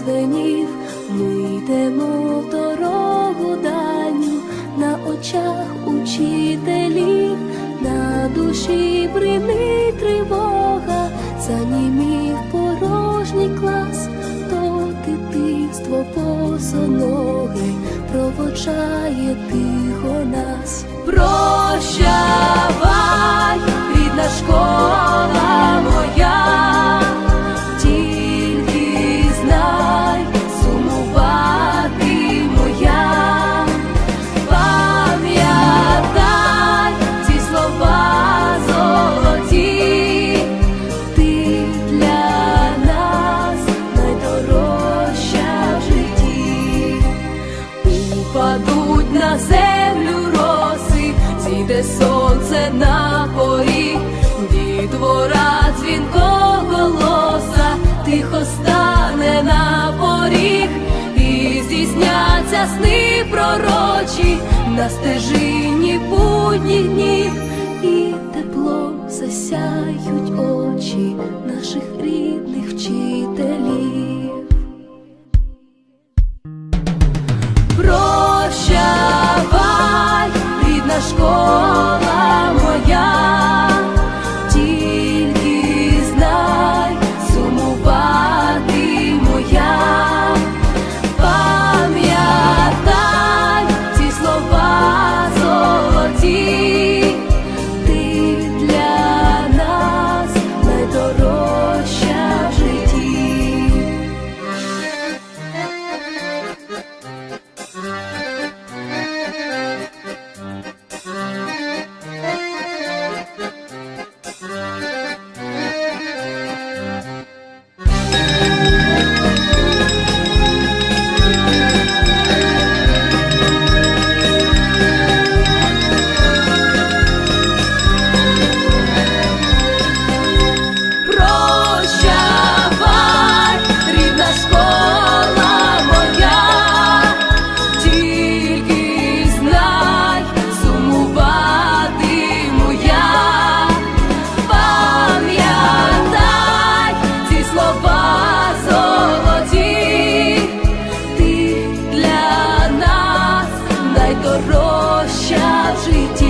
дзвенів, ми йдемо дорогу даню на очах учителів, на душі брини тривога, занімів порожній клас, то дитинство босоноге провочає тихо нас. На землю роси, зійде сонце на поріг, дітвора дзвінко голоса, тихо стане на поріг, і здійсняться сни пророчі на стежині будніх днів, і теплом засяють очі щастя в житті.